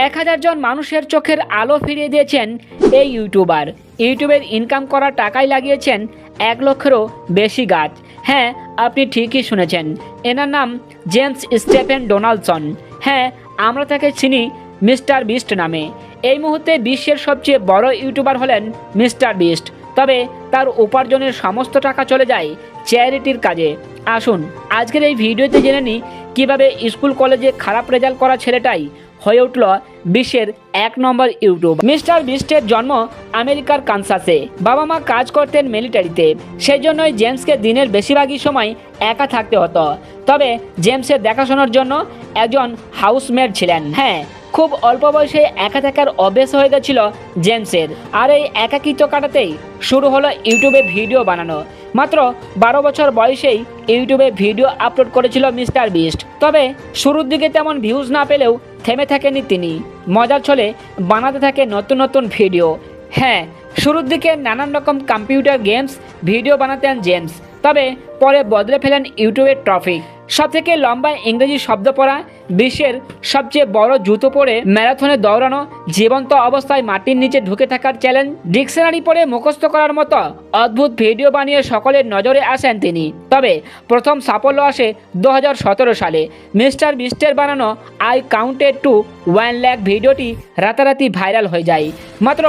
এক হাজার জন মানুষের চোখের আলো ফিরিয়ে দিয়েছেন এই ইউটিউবার। ইউটিউবের ইনকাম করা টাকায় লাগিয়েছেন এক লক্ষেরও বেশি গাছ। হ্যাঁ আপনি ঠিকই শুনেছেন। এনার নাম জেমস স্টেফেন ডোনাল্ডসন হ্যাঁ আমরা তাকে চিনি মিস্টার বিস্ট নামে। এই মুহূর্তে বিশ্বের সবচেয়ে বড় ইউটিউবার হলেন মিস্টার বিস্ট। তবে তার উপার্জনের সমস্ত টাকা চলে যায় চ্যারিটির কাজে। আসুন, আজকের এই ভিডিওতে জেনে নিই কীভাবে স্কুল কলেজে খারাপ রেজাল্ট করা ছেলেটাই হয়ে উঠল বিশ্বের এক নম্বর ইউটিউব। মিস্টার বিস্টের জন্ম আমেরিকার কানসাসে। বাবা মা কাজ করতেন মিলিটারিতে। সেই জন্যই জেমসকে দিনের বেশিরভাগই সময় একা থাকতে হতো। তবে জেমসের দেখাশোনার জন্য একজন হাউসমেট ছিলেন। হ্যাঁ খুব অল্প বয়সে একা থাকার অভ্যেস হয়ে গেছিল জেমসের। আর এই একাকিত্ব কাটাতেই শুরু হলো ইউটিউবে ভিডিও বানানো। মাত্র বারো বছর বয়সেই ইউটিউবে ভিডিও আপলোড করেছিল মিস্টার বিস্ট। তবে শুরুর দিকে তেমন ভিউজ না পেলেও থেমে থাকেনি তিনি। মজার ছলে বানাতে থাকে নতুন নতুন ভিডিও। হ্যাঁ শুরুর দিকে নানান রকম কম্পিউটার গেমস, ভিডিও বানাতেন জেমস। তবে পরে বদলে ফেলেন ইউটিউবের ট্রফিক সবথেকে লম্বা ইংরেজি শব্দ পড়া বিশ্বের সবচেয়ে বড় জুতো পরে ম্যারাথনে দৌড়ানো জীবন্ত অবস্থায় মাটির নিচে ঢুকে থাকার চ্যালেঞ্জ ডিকশনারি পড়ে মুখস্থ করার মতো অদ্ভুত ভিডিও বানিয়ে সকলের নজরে আসেন তিনি। তবে প্রথম সাফল্য আসে দু হাজার সতেরো সালে। মিস্টার বিস্টের বানানো I counted to one lakh ভিডিওটি রাতারাতি ভাইরাল হয়ে যায়। মাত্র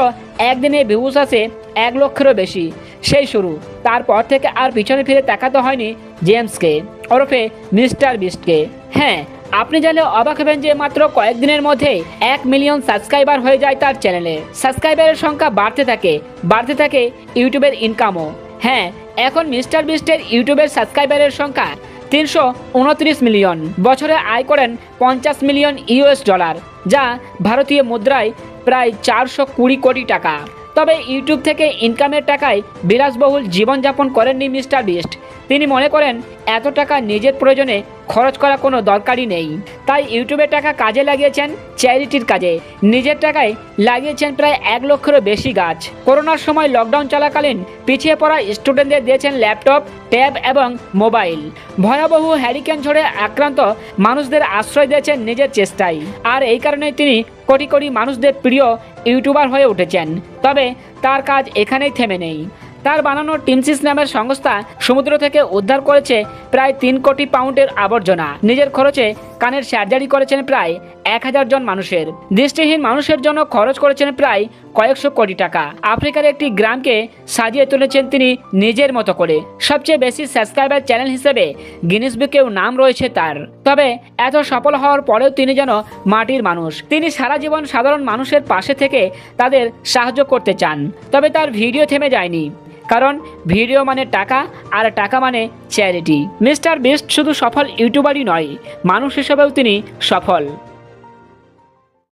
একদিনে ভিউজ আসে এক লক্ষেরও বেশি। সেই শুরু। তারপর থেকে আর পিছনে ফিরে তাকাতে হয়নি জেমসকে, ওরফে মিস্টার বিস্টকে। হ্যাঁ আপনি জানলে অবাক হবেন যে মাত্র কয়েকদিনের মধ্যে এক মিলিয়ন সাবস্ক্রাইবার হয়ে যায় তার চ্যানেলে সাবস্ক্রাইবারের সংখ্যা বাড়তে থাকে বাড়তে থাকে ইউটিউবের ইনকামও হ্যাঁ এখন মিস্টার বিস্টের ইউটিউবের সাবস্ক্রাইবারের সংখ্যা তিনশো উনত্রিশ মিলিয়ন। বছরে আয় করেন পঞ্চাশ মিলিয়ন ইউএস ডলার, যা ভারতীয় মুদ্রায় প্রায় চারশো কুড়ি কোটি টাকা। তবে ইউটিউব থেকে ইনকামের টাকায় বিলাসবহুল জীবনযাপন করেননি মিস্টার বিস্ট। তিনি মনে করেন, এত টাকা নিজের প্রয়োজনে খরচ করা কোনো দরকারই নেই। তাই ইউটিউবের টাকা কাজে লাগিয়েছেন চ্যারিটির কাজে। নিজের টাকায় লাগিয়েছেন প্রায় এক লক্ষেরও বেশি গাছ। করোনার সময় লকডাউন চলাকালীন পিছিয়ে পড়া স্টুডেন্টদের দিয়েছেন ল্যাপটপ, ট্যাব এবং মোবাইল। ভয়াবহ হ্যারিকেন ঝড়ে আক্রান্ত মানুষদের আশ্রয় দিয়েছেন নিজের চেষ্টায়। আর এই কারণে তিনি কোটি কোটি মানুষদের প্রিয় ইউটিউবার হয়ে উঠেছেন। তবে তার কাজ এখানেই থেমে নেই। তার বানানো টিমসিস নামের সংস্থা সমুদ্র থেকে উদ্ধার করেছে প্রায় তিন কোটি পাউন্ডের আবর্জনা। নিজের খরচে কানের সার্জারি করেছেন প্রায় এক হাজার জন মানুষের। দৃষ্টিহীন মানুষের জন্য খরচ করেছেন প্রায় কয়েকশো কোটি টাকা। আফ্রিকার একটি গ্রামকে সাজিয়ে তুলেছেন তিনি নিজের মতো করে। সবচেয়ে বেশি সাবস্ক্রাইবার চ্যানেল হিসেবে গিনিস বুকেও নাম রয়েছে তার। তবে এত সফল হওয়ার পরেও তিনি যেন মাটির মানুষ। তিনি সারা জীবন সাধারণ মানুষের পাশে থেকে তাদের সাহায্য করতে চান। তবে তার ভিডিও থেমে যায়নি। কারণ ভিডিও মানে টাকা আর টাকা মানে চ্যারিটি মিস্টার বেস্ট শুধু সফল ইউটিউবারই নয়, মানুষ হিসেবেও তিনি সফল।